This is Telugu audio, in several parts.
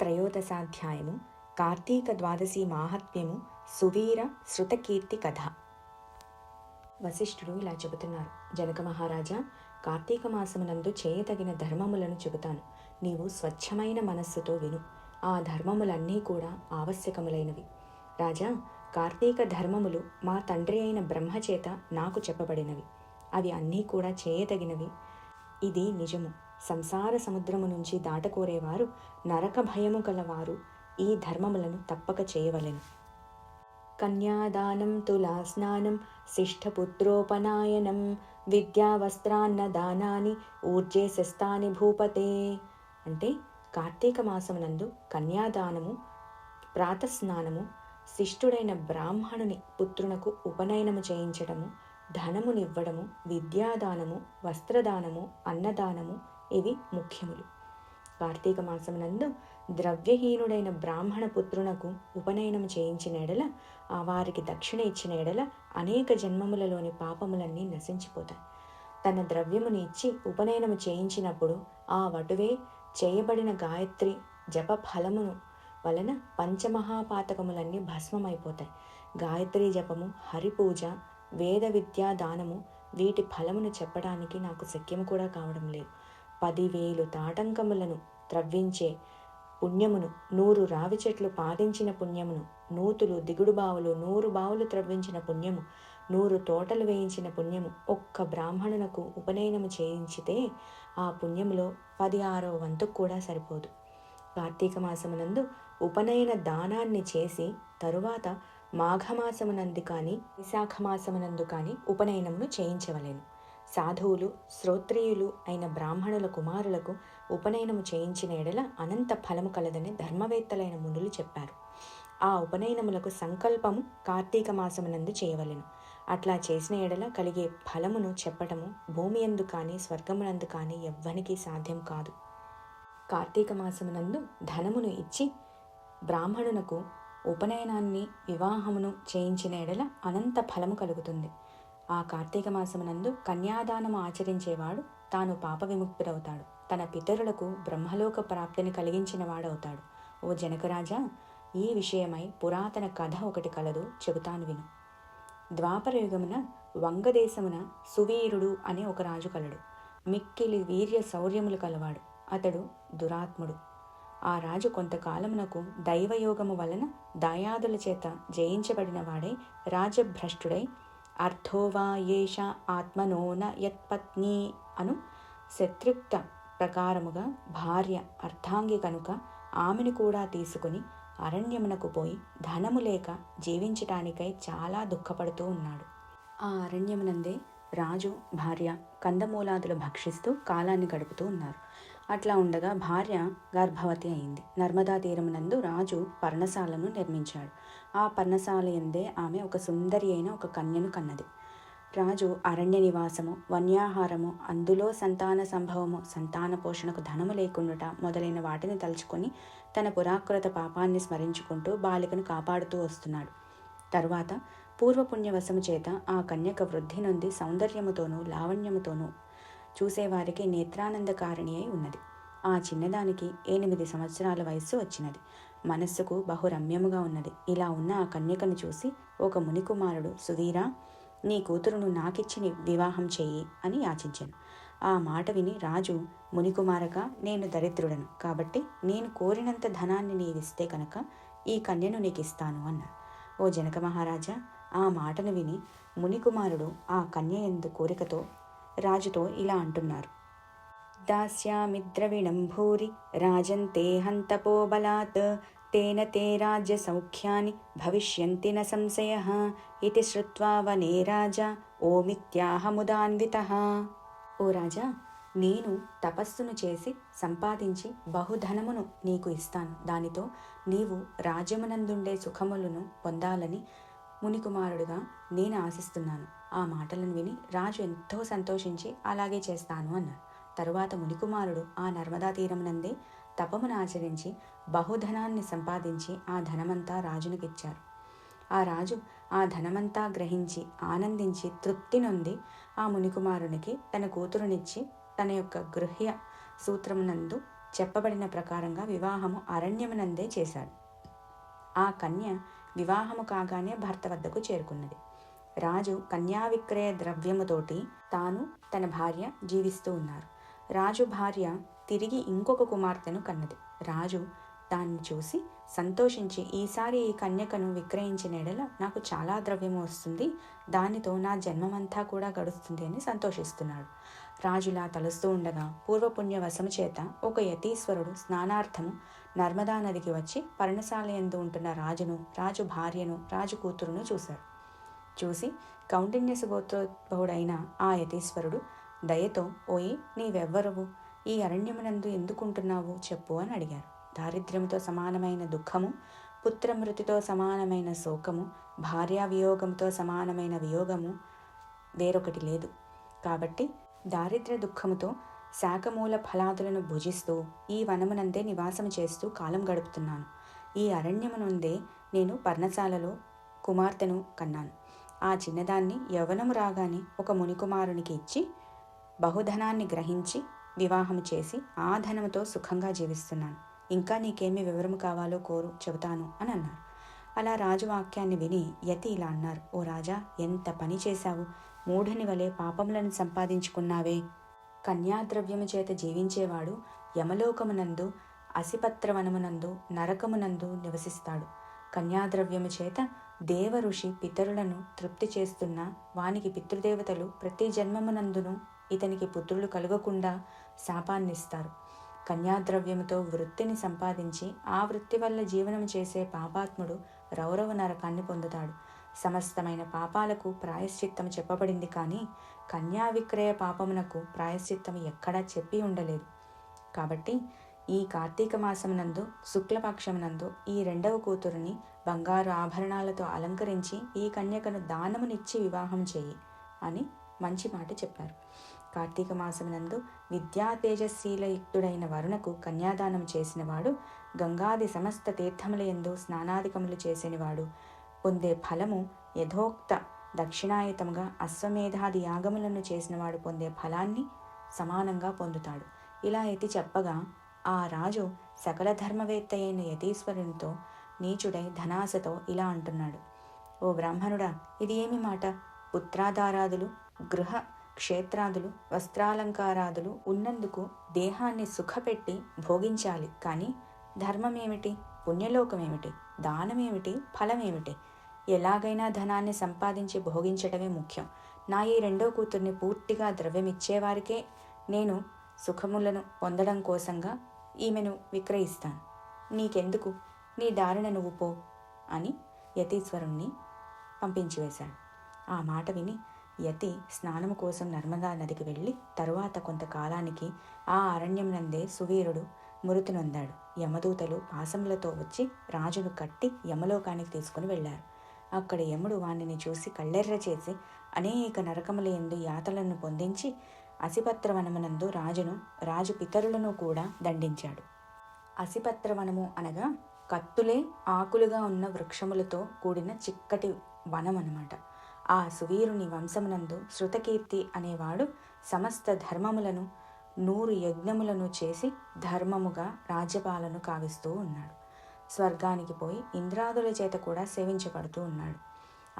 త్రయోదశాధ్యాయము కార్తీక ద్వాదశి మాహాత్మ్యము సువీర శృతకీర్తి కథ. వశిష్ఠుడు ఇలా చెబుతున్నారు. జనక మహారాజా కార్తీక మాసమునందు చేయతగిన ధర్మములను చెబుతాను. నీవు స్వచ్ఛమైన మనస్సుతో విను. ఆ ధర్మములన్నీ కూడా ఆవశ్యకములైనవి. రాజా కార్తీక ధర్మములు మా తండ్రి అయిన బ్రహ్మచేత నాకు చెప్పబడినవి. అవి అన్నీ కూడా చేయతగినవి ఇది నిజము. సంసార సముద్రము నుంచి దాటకోరేవారు నరక భయము గలవారు ఈ ధర్మములను తప్పక చేయవలెను. కన్యాదానం తులా స్నానం శిష్టపుత్రోపనాయనం విద్యావస్త్రాన్న దానాని ఊర్జే శస్తాని భూపతే అంటే కార్తీక మాసమునందు కన్యాదానము ప్రాతస్నానము శిష్టుడైన బ్రాహ్మణుని పుత్రునకు ఉపనయనము చేయించడము ధనమునివ్వడము విద్యాదానము వస్త్రదానము అన్నదానము ఇవి ముఖ్యములు. కార్తీక మాసమునందు ద్రవ్యహీనుడైన బ్రాహ్మణ పుత్రునకు ఉపనయనము చేయించిన ఎడల ఆ వారికి దక్షిణ ఇచ్చిన ఎడల అనేక జన్మములలోని పాపములన్నీ నశించిపోతాయి. తన ద్రవ్యముని ఇచ్చి ఉపనయనము చేయించినప్పుడు ఆ వటువే చేయబడిన గాయత్రి జప ఫలమును వలన పంచమహాపాతకములన్నీ భస్మమైపోతాయి. గాయత్రి జపము హరిపూజ వేద విద్యా దానము వీటి ఫలమును చెప్పడానికి నాకు శక్యం కూడా కావడం లేదు. పదివేలు తాటంకములను త్రవ్వించే పుణ్యమును నూరు రావి చెట్లు పాదించిన పుణ్యమును నూతులు దిగుడు బావులు నూరు బావులు త్రవ్వించిన పుణ్యము నూరు తోటలు వేయించిన పుణ్యము ఒక్క బ్రాహ్మణునకు ఉపనయనము చేయించితే ఆ పుణ్యములో పది ఆరో వంతుకు కూడా సరిపోదు. కార్తీక మాసమునందు ఉపనయన దానాన్ని చేసి తరువాత మాఘమాసమునందు కానీ విశాఖ మాసమునందు కానీ ఉపనయనమును చేయించవలేను. సాధువులు శ్రోత్రియులు అయిన బ్రాహ్మణుల కుమారులకు ఉపనయనము చేయించిన ఎడల అనంత ఫలము కలదని ధర్మవేత్తలైన మునులు చెప్పారు. ఆ ఉపనయనములకు సంకల్పము కార్తీక మాసమునందు చేయవలెను. అట్లా చేసిన ఎడల కలిగే ఫలమును చెప్పటము భూమి ఎందు కానీ స్వర్గమునందు కానీ ఎవ్వనికి సాధ్యం కాదు. కార్తీక మాసమునందు ధనమును ఇచ్చి బ్రాహ్మణునకు ఉపనయనాన్ని వివాహమును చేయించిన ఎడల అనంత ఫలము కలుగుతుంది. ఆ కార్తీక మాసమునందు కన్యాదానము ఆచరించేవాడు తాను పాప విముక్తుడవుతాడు. తన పితరులకు బ్రహ్మలోక ప్రాప్తిని కలిగించిన వాడవుతాడు. ఓ జనకరాజా ఈ విషయమై పురాతన కథ ఒకటి కలదు చెబుతాను విను. ద్వాపరయుగమున వంగదేశమున సువీరుడు అనే ఒక రాజు కలడు. మిక్కిలి వీర్య శౌర్యములు కలవాడు. అతడు దురాత్ముడు. ఆ రాజు కొంతకాలమునకు దైవయోగము వలన దాయాదుల చేత జయించబడిన వాడై రాజభ్రష్టుడై అర్థోవా ఏష ఆత్మనోన యత్పత్ని అను శత్రుక్త ప్రకారముగా భార్య అర్థాంగి కనుక ఆమెను కూడా తీసుకుని అరణ్యమునకు పోయి ధనము లేక జీవించటానికై చాలా దుఃఖపడుతూ ఉన్నాడు. ఆ అరణ్యమునందే రాజు భార్య కందమూలాదులు భక్షిస్తూ కాలాన్ని గడుపుతూ ఉన్నారు. అట్లా ఉండగా భార్య గర్భవతి అయింది. నర్మదా తీరమునందు రాజు పర్ణశాలను నిర్మించాడు. ఆ పర్ణశాల ఎందే ఆమె ఒక సుందరి అయిన ఒక కన్యను కన్నది. రాజు అరణ్య నివాసము వన్యాహారము అందులో సంతాన సంభవము సంతాన పోషణకు ధనము లేకుండుట మొదలైన వాటిని తలుచుకొని తన పురాకృత పాపాన్ని స్మరించుకుంటూ బాలికను కాపాడుతూ వస్తున్నాడు. తరువాత పూర్వపుణ్యవశము చేత ఆ కన్యక వృద్ధి నుండి సౌందర్యముతోనూ లావణ్యముతోనూ చూసేవారికి నేత్రానందకారిణి అయి ఉన్నది. ఆ చిన్నదానికి ఎనిమిది సంవత్సరాల వయస్సు వచ్చినది. మనస్సుకు బహురమ్యముగా ఉన్నది. ఇలా ఉన్న ఆ కన్యకను చూసి ఒక మునికుమారుడు సుధీరా నీ కూతురును నాకిచ్చి వివాహం చెయ్యి అని యాచించాను. ఆ మాట విని రాజు మునికుమారక నేను దరిద్రుడను. కాబట్టి నేను కోరినంత ధనాన్ని నీవిస్తే కనుక ఈ కన్యను నీకు ఇస్తాను అన్నాడు. ఓ జనక మహారాజా ఆ మాటను విని మునికుమారుడు ఆ కన్య ఎందు కోరికతో రాజుతో ఇలా అంటున్నారు. దాస్యామిద్రవిణం భూరి రాజంతే హంతపో బలాత్ తేన తే రాజ్య సౌఖ్యాన్ని భవిష్యంతి న సంశయ ఇది శ్రుత్వా వనే రాజా ఓమిత్యాహముదాన్విత ఓ రాజా నేను తపస్సును చేసి సంపాదించి బహుధనమును నీకు ఇస్తాను. దానితో నీవు రాజ్యమునందుండే సుఖములను పొందాలని మునికుమారుడుగా నేను ఆశిస్తున్నాను. ఆ మాటలను విని రాజు ఎంతో సంతోషించి అలాగే చేస్తాను అన్నాడు. తరువాత మునికుమారుడు ఆ నర్మదా తీరమునందే తపమును ఆచరించి బహుధనాన్ని సంపాదించి ఆ ధనమంతా రాజునికిచ్చారు ఆ రాజు ఆ ధనమంతా గ్రహించి ఆనందించి తృప్తి నొంది ఆ మునికుమారునికి తన కూతురునిచ్చి తన యొక్క గృహ్య సూత్రమునందు చెప్పబడిన ప్రకారంగా వివాహము అరణ్యమునందే చేశాడు. ఆ కన్య వివాహము కాగానే భర్త వద్దకు చేరుకున్నది. రాజు కన్యా విక్రయ ద్రవ్యముతోటి తాను తన భార్య జీవిస్తూ ఉన్నారు. రాజు భార్య తిరిగి ఇంకొక కుమార్తెను కన్నది. రాజు దాన్ని చూసి సంతోషించి ఈసారి ఈ కన్యకను విక్రయించిన ఎడల నాకు చాలా ద్రవ్యము వస్తుంది. దానితో నా జన్మమంతా కూడా గడుస్తుంది అని సంతోషిస్తున్నాడు. రాజులా తలుస్తూ ఉండగా పూర్వపుణ్య వశము చేత ఒక యతీశ్వరుడు స్నానార్థము నర్మదా నదికి వచ్చి పర్ణశాలయందు ఉంటున్న రాజును రాజు భార్యను రాజు కూతురును చూశారు చూసి కౌండిన్య సుగోత్రోద్భవుడైన ఆ యతీశ్వరుడు దయతో ఓయి నీవెవ్వరవు? ఈ అరణ్యమునందు ఎందుకుంటున్నావు? చెప్పు అని అడిగారు. దారిద్ర్యంతో సమానమైన దుఃఖము పుత్రమృతితో సమానమైన శోకము భార్యా వియోగంతో సమానమైన వియోగము వేరొకటి లేదు. కాబట్టి దారిద్ర్య దుఃఖముతో శాఖమూల ఫలాదులను భుజిస్తూ ఈ వనమునందే నివాసము చేస్తూ కాలం గడుపుతున్నాను. ఈ అరణ్యమునందే నేను పర్ణశాలలో కుమార్తెను కన్నాను. ఆ చిన్నదాన్ని యవనము రాగానే ఒక మునికుమారునికి ఇచ్చి బహుధనాన్ని గ్రహించి వివాహము చేసి ఆ ధనముతో సుఖంగా జీవిస్తున్నాను. ఇంకా నీకేమి వివరము కావాలో కోరు చెబుతాను అని అన్నారు. అలా రాజు వాక్యాన్ని విని యతి ఇలా అన్నారు ఓ రాజా ఎంత పని చేశావు? మూఢని వలె పాపములను సంపాదించుకున్నావే. కన్యాద్రవ్యము చేత జీవించేవాడు యమలోకమునందు అసిపత్రవనమునందు నరకమునందు నివసిస్తాడు. కన్యాద్రవ్యము చేత దేవ ఋషి పితరులను తృప్తి చేస్తున్న వానికి పితృదేవతలు ప్రతి జన్మమునందును ఇతనికి పుత్రులు కలగకుండా శాపాన్నిస్తారు. కన్యాద్రవ్యముతో వృత్తిని సంపాదించి ఆ వృత్తి వల్ల జీవనం చేసే పాపాత్ముడు రౌరవ నరకాన్ని పొందుతాడు. సమస్తమైన పాపాలకు ప్రాయశ్చిత్తం చెప్పబడింది కానీ కన్యా విక్రయ పాపమునకు ప్రాయశ్చిత్తం ఎక్కడా చెప్పి ఉండలేదు. కాబట్టి ఈ కార్తీక మాసమునందు శుక్లపక్షమునందు ఈ రెండవ కూతురుని బంగారు ఆభరణాలతో అలంకరించి ఈ కన్యకను దానమునిచ్చి వివాహం చేయి అని మంచి మాట చెప్పారు. కార్తీక మాసమునందు విద్యా తేజశీలయుక్తుడైన వరుణకు కన్యాదానం చేసినవాడు గంగాది సమస్త తీర్థములయందు స్నానాధికములు చేసినవాడు పొందే ఫలము యథోక్త దక్షిణాయుతముగా అశ్వమేధాది యాగములను చేసినవాడు పొందే ఫలాన్ని సమానంగా పొందుతాడు. ఇలా ఎతి చెప్పగా ఆ రాజు సకల ధర్మవేత్త అయిన యతీశ్వరునితో నీచుడై ధనాసతో ఇలా అంటున్నాడు. ఓ బ్రాహ్మణుడా ఇది ఏమి మాట? పుత్రాధారాదులు గృహ క్షేత్రాదులు వస్త్రాలంకారాదులు ఉన్నందుకు దేహాన్ని సుఖపెట్టి భోగించాలి. కానీ ధర్మమేమిటి? పుణ్యలోకమేమిటి? దానమేమిటి? ఫలమేమిటి? ఎలాగైనా ధనాన్ని సంపాదించి భోగించటమే ముఖ్యం. నా ఈ రెండో కూతుర్ని పూర్తిగా ద్రవ్యమిచ్చేవారికే నేను సుఖములను పొందడం కోసంగా ఈమెను విక్రయిస్తాను. నీకెందుకు? నీ దారిన నువ్వు పో అని యతీశ్వరుణ్ణి పంపించివేశాడు. ఆ మాట విని యతి స్నానము కోసం నర్మదా నదికి వెళ్ళి తరువాత కొంతకాలానికి ఆ అరణ్యం నందే సువీరుడు మృతి నొందాడు యమదూతలు పాసములతో వచ్చి రాజును కట్టి యమలోకానికి తీసుకుని వెళ్ళారు. అక్కడ యముడు వాణిని చూసి కళ్ళెర్ర చేసి అనేక నరకముల ఎందు యాతలను పొందించి అసిపత్రవనమునందు రాజును రాజు పితరులను కూడా దండించాడు. అసిపత్రవనము అనగా కత్తులే ఆకులుగా ఉన్న వృక్షములతో కూడిన చిక్కటి వనం అనమాట ఆ సువీరుని వంశమునందు శృతకీర్తి అనేవాడు సమస్త ధర్మములను నూరు యజ్ఞములను చేసి ధర్మముగా రాజ్యపాలను కావిస్తూ ఉన్నాడు. స్వర్గానికి పోయి ఇంద్రాదుల చేత కూడా సేవించబడుతూ ఉన్నాడు.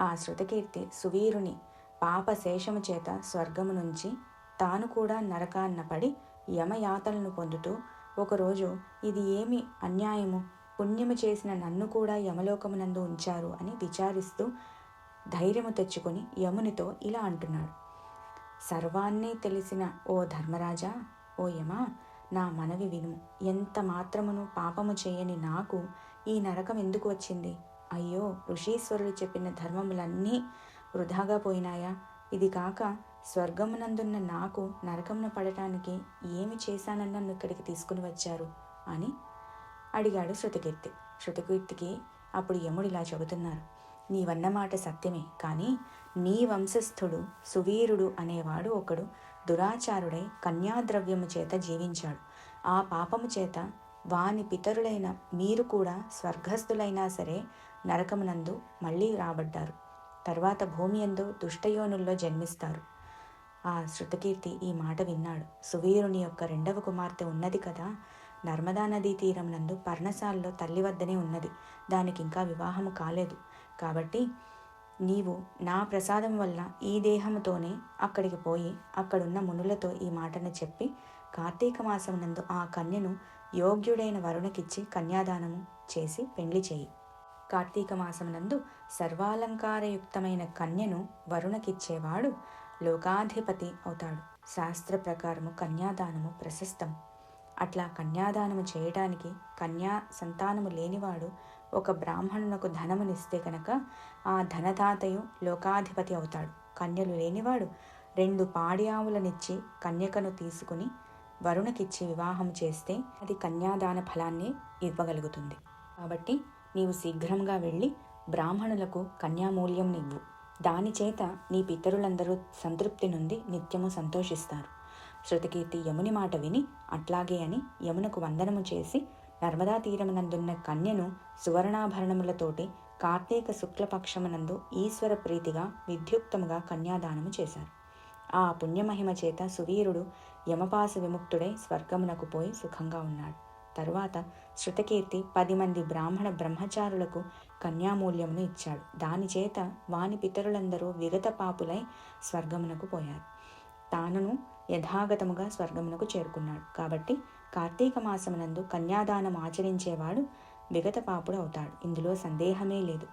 ఆ శృతకీర్తి సువీరుని పాప శేషము చేత స్వర్గము నుంచి తాను కూడా నరకాన్న పడి యమయాతలను పొందుతూ ఒకరోజు ఇది ఏమి అన్యాయము? పుణ్యము చేసిన నన్ను కూడా యమలోకమునందు ఉంచారు అని విచారిస్తూ ధైర్యము తెచ్చుకొని యమునితో ఇలా అంటున్నాడు. సర్వాన్నీ తెలిసిన ఓ ధర్మరాజా ఓ యమా నా మనవి విను. ఎంత మాత్రమును పాపము చేయని నాకు ఈ నరకం ఎందుకు వచ్చింది? అయ్యో ఋషీశ్వరుడు చెప్పిన ధర్మములన్నీ వృధాగా పోయినాయా? ఇది కాక స్వర్గమునందున్న నాకు నరకమున పడటానికి ఏమి చేశానని నన్ను ఇక్కడికి తీసుకుని వచ్చారు? అని అడిగాడు శృతకీర్తి. శృతకీర్తికి అప్పుడు యముడిలా చెబుతున్నారు. నీవన్నమాట సత్యమే కానీ నీ వంశస్థుడు సువీరుడు అనేవాడు ఒకడు. దురాచారుడై కన్యాద్రవ్యము చేత జీవించాడు. ఆ పాపము చేత వాని పితరులైన మీరు కూడా స్వర్గస్థులైనా సరే నరకమునందు మళ్ళీ రాబడ్డారు. తర్వాత భూమి ఎందు దుష్టయోనుల్లో జన్మిస్తారు. ఆ శృతకీర్తి ఈ మాట విన్నాడు. సువీరుని యొక్క రెండవ కుమార్తె ఉన్నది కదా. నర్మదా నదీ తీరం నందు పర్ణశాలలో తల్లి వద్దనే ఉన్నది. దానికి ఇంకా వివాహము కాలేదు. కాబట్టి నీవు నా ప్రసాదం వల్ల ఈ దేహముతోనే అక్కడికి పోయి అక్కడున్న మునులతో ఈ మాటను చెప్పి కార్తీక మాసం నందు ఆ కన్యను యోగ్యుడైన వరుణకిచ్చి కన్యాదానము చేసి పెండ్లి చేయి. కార్తీక మాసమునందు సర్వాలంకారయుక్తమైన కన్యను వరుణకిచ్చేవాడు లోకాధిపతి అవుతాడు. శాస్త్ర ప్రకారము కన్యాదానము ప్రశస్తం అట్లా కన్యాదానము చేయటానికి కన్యా సంతానము లేనివాడు ఒక బ్రాహ్మణునకు ధనమునిస్తే కనుక ఆ ధనదాతయు లోకాధిపతి అవుతాడు. కన్యలు లేనివాడు రెండు పాడి ఆవులనిచ్చి కన్యకను తీసుకుని వరుణకిచ్చి వివాహం చేస్తే అది కన్యాదాన ఫలాన్ని ఇవ్వగలుగుతుంది. కాబట్టి నీవు శీఘ్రంగా వెళ్ళి బ్రాహ్మణులకు కన్యామూల్యం నివ్వు దాని చేత నీ పితరులందరూ సంతృప్తి నుండి నిత్యము సంతోషిస్తారు. శృతకీర్తి యముని మాట విని అట్లాగే అని యమునకు వందనము చేసి నర్మదా తీరమునందున్న కన్యను సువర్ణాభరణములతోటి కార్తీక శుక్లపక్షమునందు ఈశ్వర ప్రీతిగా విద్యుక్తముగా కన్యాదానము చేశారు. ఆ పుణ్యమహిమ చేత సువీరుడు యమపాస విముక్తుడై స్వర్గమునకు పోయి సుఖంగా ఉన్నాడు. తరువాత శృతకీర్తి పది మంది బ్రాహ్మణ బ్రహ్మచారులకు కన్యామూల్యమును ఇచ్చాడు. దాని చేత వాని పితరులందరూ విగత పాపులై స్వర్గమునకు పోయారు. తానును యథాగతముగా స్వర్గమునకు చేరుకున్నాడు. కాబట్టి కార్తీక మాసమునందు కన్యాదానం ఆచరించేవాడు విగత పాపుడు అవుతాడు. ఇందులో సందేహమే లేదు.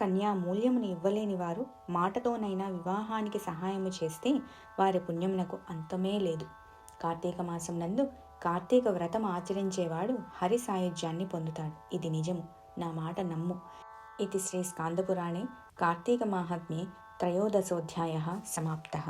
కన్యా మూల్యమును ఇవ్వలేని వారు మాటతోనైనా వివాహానికి సహాయము చేస్తే వారి పుణ్యమునకు అంతమే లేదు. కార్తీక మాసమునందు నందు కార్తీక వ్రతం ఆచరించేవాడు హరి సాయుధ్యాన్ని పొందుతాడు. ఇది నిజము. నా మాట నమ్ము. ఇది శ్రీ స్కాందపురాణే కార్తీక మాహాత్మ్యే త్రయోదశోధ్యాయ సమాప్త.